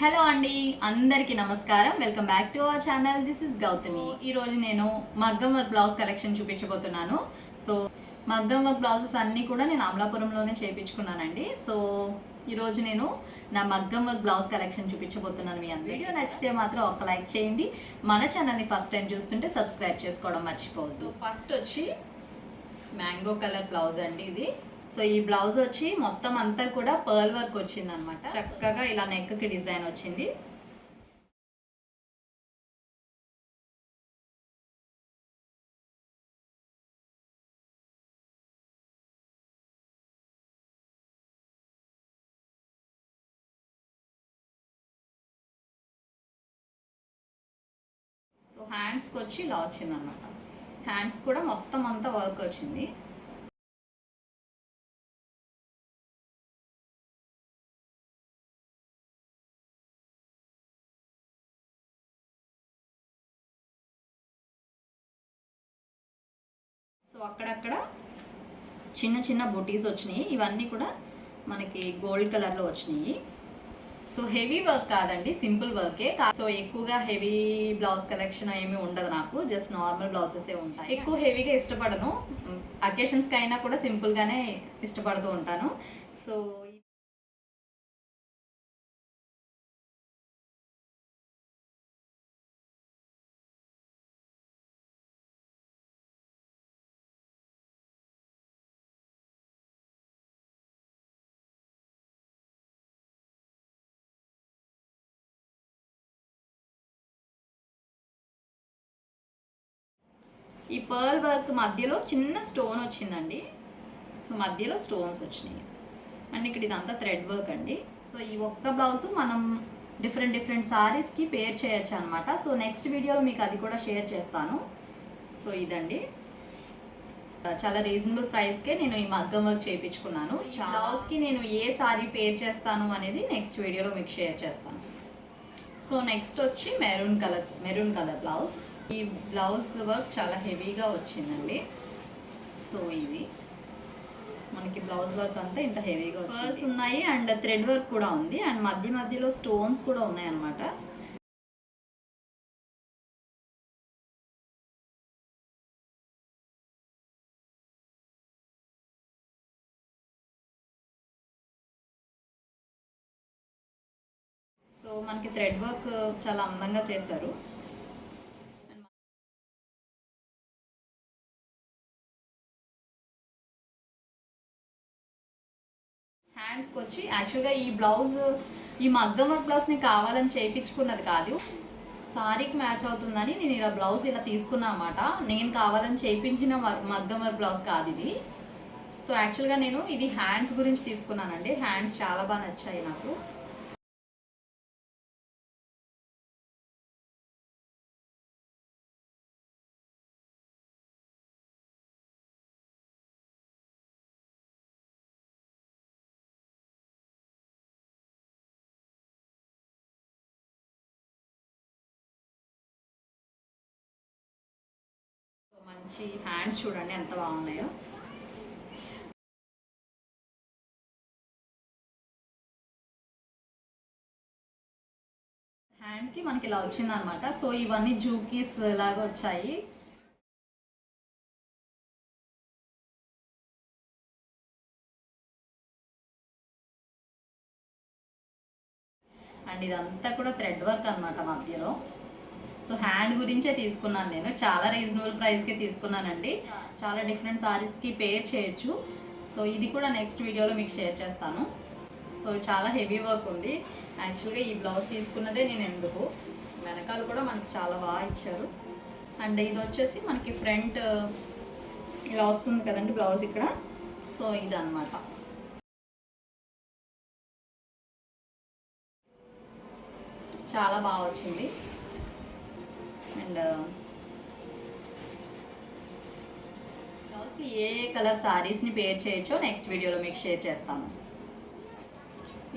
Hello అండి అందరికీ నమస్కారం. Welcome back to our channel this is Gautami ఈ రోజు నేను మగ్గం వర్క్ బ్లౌజ్ కలెక్షన్ చూపించబోతున్నాను. సో మగ్గం వర్క్ బ్లౌజెస్ అన్నీ కూడా నేను అమలాపురంలోనే చేయించుకున్నానండి సో ఈ రోజు నేను నా మగ్గం వర్క్ బ్లౌజ్ కలెక్షన్ చూపించబోతున్నాను మీ అందరికీ. వీడియో నచ్చితే మాత్రం ఒక లైక్ చేయండి. మన ఛానల్ని ఫస్ట్ టైం చూస్తుంటే సబ్స్క్రైబ్ చేసుకోవడం మర్చిపోవద్దు. ఫస్ట్ వచ్చి మ్యాంగో కలర్ బ్లౌజ్ అండి ఇది. సో ఈ బ్లౌజ్ వచ్చి మొత్తం అంతా కూడా పర్ల్ వర్క్ వచ్చింది అనమాట చక్కగా ఇలా నెక్కి డిజైన్ వచ్చింది. సో హ్యాండ్స్కి వచ్చి ఇలా వచ్చింది అనమాట హ్యాండ్స్ కూడా మొత్తం అంతా వర్క్ వచ్చింది. సో అక్కడక్కడ చిన్న చిన్న బొటీస్ వచ్చినాయి. ఇవన్నీ కూడా మనకి గోల్డ్ కలర్లో వచ్చినాయి. సో హెవీ వర్క్ కాదండి సింపుల్ వర్కే సో ఎక్కువగా హెవీ బ్లౌజ్ కలెక్షన్ ఏమీ ఉండదు నాకు జస్ట్ నార్మల్ బ్లౌజెసే ఉంటాయి. ఎక్కువ హెవీగా ఇష్టపడను. అకేషన్స్కి అయినా కూడా సింపుల్గానే ఇష్టపడుతూ ఉంటాను. సో ఈ పర్ల్ వర్క్ మధ్యలో చిన్న స్టోన్ వచ్చిందండి. సో మధ్యలో స్టోన్స్ వచ్చినాయి. అండ్ ఇక్కడ ఇదంతా థ్రెడ్ వర్క్ అండి. సో ఈ ఒక్క బ్లౌజ్ మనం డిఫరెంట్ డిఫరెంట్ సారీస్కి పేర్ చేయొచ్చు అనమాట సో నెక్స్ట్ వీడియోలో మీకు అది కూడా షేర్ చేస్తాను. సో ఇదండి. చాలా రీజనబుల్ ప్రైస్కే నేను ఈ మగ్గం వర్క్ చేయించుకున్నాను. బ్లౌజ్కి నేను ఏ సారీ పేర్ చేస్తాను అనేది నెక్స్ట్ వీడియోలో మీకు షేర్ చేస్తాను. సో నెక్స్ట్ వచ్చి maroon colours maroon colour blouse. ఈ బ్లౌజ్ వర్క్ చాలా హెవీగా వచ్చిందండి. సో ఇది మనకి బ్లౌజ్ వర్క్ అంతా ఇంత హెవీగా పర్ల్స్ ఉన్నాయి అండ్ థ్రెడ్ వర్క్ కూడా ఉంది అండ్ మధ్య మధ్యలో స్టోన్స్ కూడా ఉన్నాయి అన్నమాట సో మనకి థ్రెడ్ వర్క్ చాలా అందంగా చేశారు. హ్యాండ్స్కి వచ్చి యాక్చువల్గా ఈ బ్లౌజ్ ఈ మగ్గం వర్క్ బ్లౌజ్ని కావాలని చేయించుకున్నది కాదు. సారీకి మ్యాచ్ అవుతుందని నేను ఇలా బ్లౌజ్ ఇలా తీసుకున్నా అన్నమాట నేను కావాలని చేయించిన మగ్గం వర్క్ బ్లౌజ్ కాదు ఇది. సో యాక్చువల్గా నేను ఇది హ్యాండ్స్ గురించి తీసుకున్నానండి. హ్యాండ్స్ చాలా బాగా నచ్చాయి నాకు. మంచి హ్యాండ్స్ చూడండి ఎంత బాగున్నాయో. హ్యాండ్కి మనకి ఇలా వచ్చిందనమాట సో ఇవన్నీ జూకీస్ లాగా వచ్చాయి. అండ్ ఇదంతా కూడా థ్రెడ్ వర్క్ అనమాట మధ్యలో. సో హ్యాండ్ గురించే తీసుకున్నాను నేను. చాలా రీజనబుల్ ప్రైస్కి తీసుకున్నానండి. చాలా డిఫరెంట్ సారీస్కి పేర్ చేయొచ్చు. సో ఇది కూడా నెక్స్ట్ వీడియోలో మీకు షేర్ చేస్తాను. సో చాలా హెవీ వర్క్ ఉంది. యాక్చువల్గా ఈ బ్లౌజ్ తీసుకున్నదే నేను ఎందుకు? వెనకాల కూడా మనకి చాలా బాగా ఇచ్చారు. అండ్ ఇది వచ్చేసి మనకి ఫ్రంట్ ఇలా వస్తుంది కదండి బ్లౌజ్ ఇక్కడ. సో ఇది అనమాట చాలా బాగా వచ్చింది. అండ్ బ్లౌజ్కి ఏ ఏ కలర్ సారీస్ని పేర్ చేయొచ్చో నెక్స్ట్ వీడియోలో మీకు షేర్ చేస్తాను.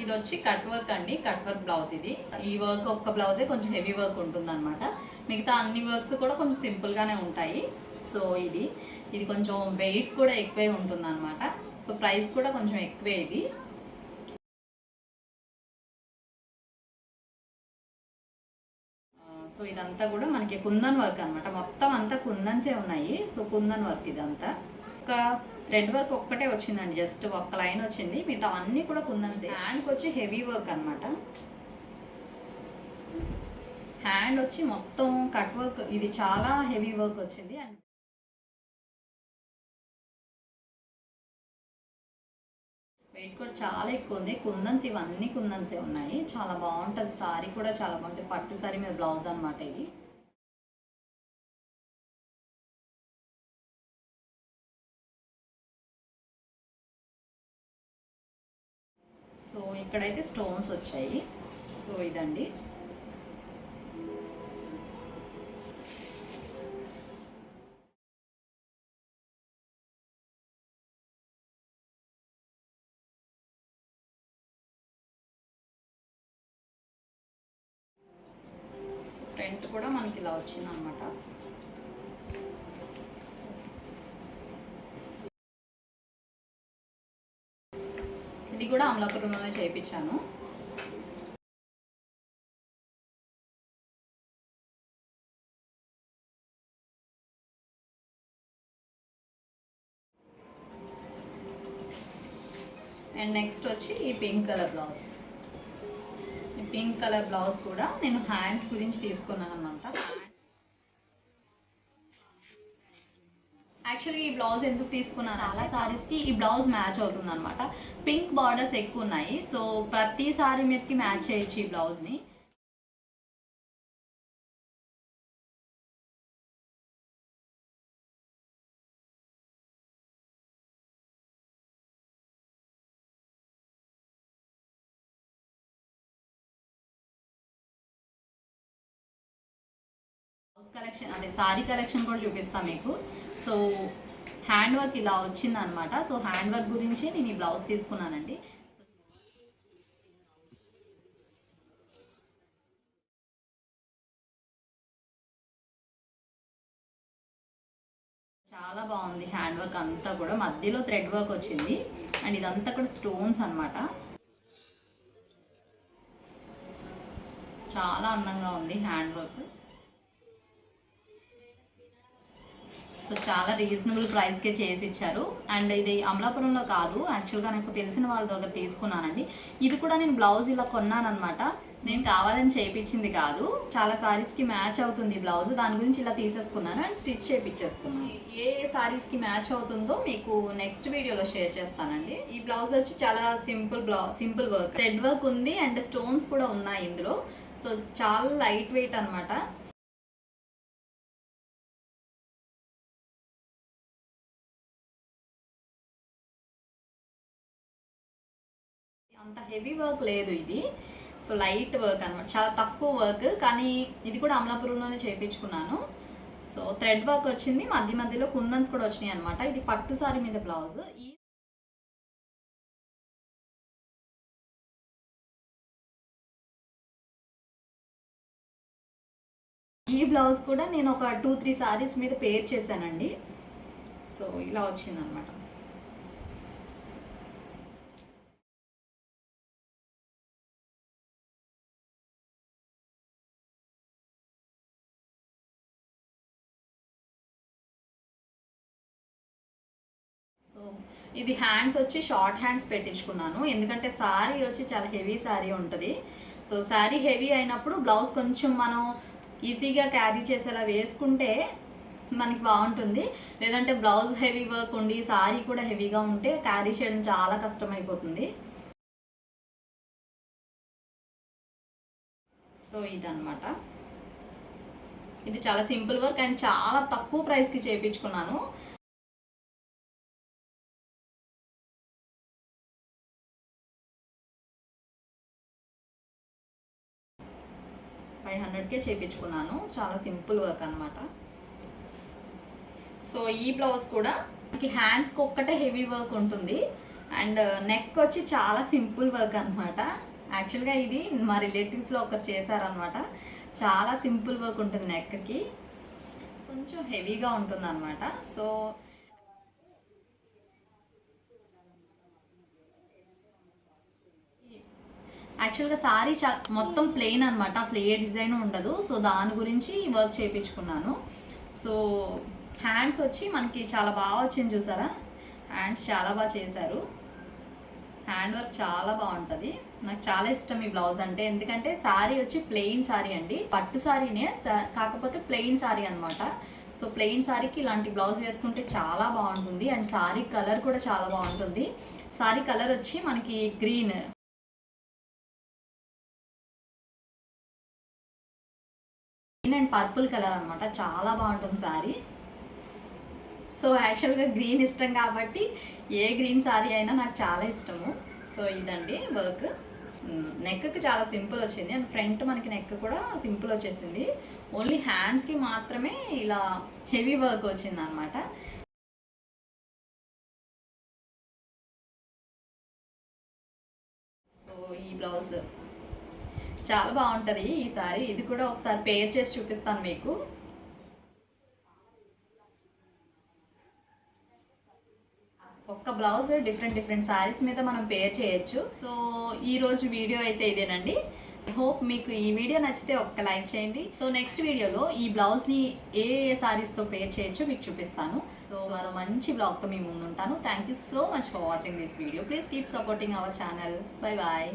ఇది వచ్చి కట్ వర్క్ అండి కట్ వర్క్ బ్లౌజ్ ఇది. ఈ వర్క్ ఒక్క బ్లౌజే కొంచెం హెవీ వర్క్ ఉంటుంది అనమాట మిగతా అన్ని వర్క్స్ కూడా కొంచెం సింపుల్గానే ఉంటాయి. సో ఇది. ఇది కొంచెం వెయిట్ కూడా ఎక్కువే ఉంటుంది అనమాట సో ప్రైస్ కూడా కొంచెం ఎక్కువే ఇది. సో ఇదంతా కూడా మనకి కుందన్ వర్క్ అనమాట మొత్తం అంతా కుందన్సే ఉన్నాయి. సో కుందన్ వర్క్ ఇదంతా. ఒక థ్రెడ్ వర్క్ ఒక్కటే వచ్చిందండి. జస్ట్ ఒక్క లైన్ వచ్చింది. మిగతా అన్నీ కూడా కుందన్సే. హ్యాండ్కి వచ్చి హెవీ వర్క్ అనమాట హ్యాండ్ వచ్చి మొత్తం కట్ వర్క్. ఇది చాలా హెవీ వర్క్ వచ్చింది. అండ్ వెయిట్ కూడా చాలా ఎక్కువ ఉంది. కుందన్స్ ఇవన్నీ కుందన్సే ఉన్నాయి. చాలా బాగుంటుంది. సారీ కూడా చాలా బాగుంటుంది పట్టు సారీ మీద బ్లౌజ్ అనమాట ఇది. సో ఇక్కడైతే స్టోన్స్ వచ్చాయి. సో ఇదండి. ఇది కూడా అమలాపురంలోనే చేయించాను. అండ్ నెక్స్ట్ వచ్చి ఈ పింక్ కలర్ బ్లౌజ్ ఈ పింక్ కలర్ బ్లౌజ్ కూడా నేను హ్యాండ్స్ గురించి తీసుకున్నాను అనమాట యాక్చువల్లీ ఈ బ్లౌజ్ ఎందుకు తీసుకున్నాను చాలా సారీస్కి ఈ బ్లౌజ్ మ్యాచ్ అవుతుంది అనమాట పింక్ బార్డర్స్ ఎక్కువ ఉన్నాయి. సో ప్రతి సారీ మీదకి మ్యాచ్ చేయొచ్చు ఈ బ్లౌజ్ని కలెక్షన్ అదే సారీ కలెక్షన్ కూడా చూపిస్తాను మీకు. సో హ్యాండ్ వర్క్ ఇలా వచ్చింది అనమాట సో హ్యాండ్ వర్క్ గురించి నేను ఈ బ్లౌజ్ తీసుకున్నానండి. చాలా బాగుంది హ్యాండ్ వర్క్ అంతా కూడా. మధ్యలో థ్రెడ్ వర్క్ వచ్చింది. అండ్ ఇదంతా కూడా స్టోన్స్ అనమాట చాలా అందంగా ఉంది హ్యాండ్ వర్క్ సో చాలా రీజనబుల్ ప్రైస్కే చేసి ఇచ్చారు అండ్ ఇది అమలాపురంలో కాదు. యాక్చువల్గా నాకు తెలిసిన వాళ్ళ దగ్గర తీసుకున్నానండి. ఇది కూడా నేను బ్లౌజ్ ఇలా కొన్నానమాట నేను కావాలని చేయించింది కాదు. చాలా సారీస్కి మ్యాచ్ అవుతుంది బ్లౌజ్. దాని గురించి ఇలా తీసేసుకున్నాను అండ్ స్టిచ్ చేయించేసుకున్నాను ఏ ఏ సారీస్కి మ్యాచ్ అవుతుందో మీకు నెక్స్ట్ వీడియోలో షేర్ చేస్తానండి. ఈ బ్లౌజ్ వచ్చి చాలా simple blouse simple work red work ఉంది అండ్ స్టోన్స్ కూడా ఉన్నాయి ఇందులో. సో చాలా లైట్ వెయిట్ అనమాట అంత హెవీ వర్క్ లేదు ఇది. సో లైట్ వర్క్ అనమాట చాలా తక్కువ వర్క్ కానీ ఇది కూడా అమలాపురంలోనే చేయించుకున్నాను సో థ్రెడ్ వర్క్ వచ్చింది. మధ్య మధ్యలో కుందన్స్ కూడా వచ్చినాయి అనమాట ఇది పట్టు సారీ మీద బ్లౌజ్ ఈ ఈ బ్లౌజ్ కూడా నేను ఒక టూ త్రీ సారీస్ మీద పేర్ చేశానండి. సో ఇలా వచ్చింది ఇది హ్యాండ్స్ వచ్చి షార్ట్ హ్యాండ్స్ పెట్టించుకున్నాను. ఎందుకంటే శారీ వచ్చి చాలా హెవీ శారీ ఉంటుంది. సో శారీ హెవీ అయినప్పుడు బ్లౌజ్ కొంచెం మనం ఈజీగా క్యారీ చేసేలా వేసుకుంటే మనకి బాగుంటుంది. లేదంటే బ్లౌజ్ హెవీ వర్క్ ఉండి శారీ కూడా హెవీగా ఉంటే క్యారీ చేయడం చాలా కష్టమైపోతుంది. సో ఇదన్నమాట. ఇది చాలా సింపుల్ వర్క్ అండ్ చాలా తక్కువ ప్రైస్కి చేయించుకున్నాను హండ్రెడ్కే చేయించుకున్నాను చాలా సింపుల్ వర్క్ అనమాట సో ఈ బ్లౌజ్ కూడా మనకి హ్యాండ్స్కి ఒక్కటే హెవీ వర్క్ ఉంటుంది. అండ్ నెక్ వచ్చి చాలా సింపుల్ వర్క్ అనమాట యాక్చువల్గా ఇది మా రిలేటివ్స్లో ఒకరు చేశారనమాట చాలా సింపుల్ వర్క్ ఉంటుంది నెక్కి కొంచెం హెవీగా ఉంటుంది అనమాట సో యాక్చువల్గా సారీ చా మొత్తం ప్లెయిన్ అనమాట అసలు ఏ డిజైన్ ఉండదు. సో దాని గురించి వర్క్ చేయించుకున్నాను. సో హ్యాండ్స్ వచ్చి మనకి చాలా బాగా వచ్చింది చూసారా? హ్యాండ్స్ చాలా బాగా చేశారు. హ్యాండ్ వర్క్ చాలా బాగుంటుంది. నాకు చాలా ఇష్టం ఈ బ్లౌజ్ అంటే. ఎందుకంటే శారీ వచ్చి ప్లెయిన్ శారీ అండి. పట్టు శారీనే కాకపోతే ప్లెయిన్ శారీ అనమాట సో ప్లెయిన్ శారీకి ఇలాంటి బ్లౌజ్ వేసుకుంటే చాలా బాగుంటుంది. అండ్ శారీ కలర్ కూడా చాలా బాగుంటుంది. శారీ కలర్ వచ్చి మనకి green green and purple colour అనమాట చాలా బాగుంటుంది శారీ సో యాక్చువల్గా గ్రీన్ ఇష్టం కాబట్టి ఏ గ్రీన్ శారీ అయినా నాకు చాలా ఇష్టము. సో ఇదండి వర్క్ నెక్కి చాలా సింపుల్ వచ్చింది. అండ్ ఫ్రంట్ మనకి నెక్ కూడా సింపుల్ వచ్చేసింది. ఓన్లీ హ్యాండ్స్కి మాత్రమే ఇలా హెవీ వర్క్ వచ్చింది అనమాట సో ఈ బ్లౌజ్ చాలా బాగుంటుంది. ఈ సారీ ఇది కూడా ఒకసారి పేర్ చేసి చూపిస్తాను మీకు. ఒక్క బ్లౌజ్ డిఫరెంట్ డిఫరెంట్ సారీస్ మీద మనం పేర్ చేయొచ్చు. సో ఈరోజు వీడియో అయితే ఇదేనండి. హోప్ మీకు ఈ వీడియో నచ్చితే ఒక్క లైక్ చేయండి. సో నెక్స్ట్ వీడియోలో ఈ బ్లౌజ్ని ఏ ఏ సారీస్తో పేర్ చేయొచ్చు మీకు చూపిస్తాను. సో మరో మంచి బ్లాగ్తో మీ ముందుంటాను. Thank you so much for watching this video please keep supporting our channel bye bye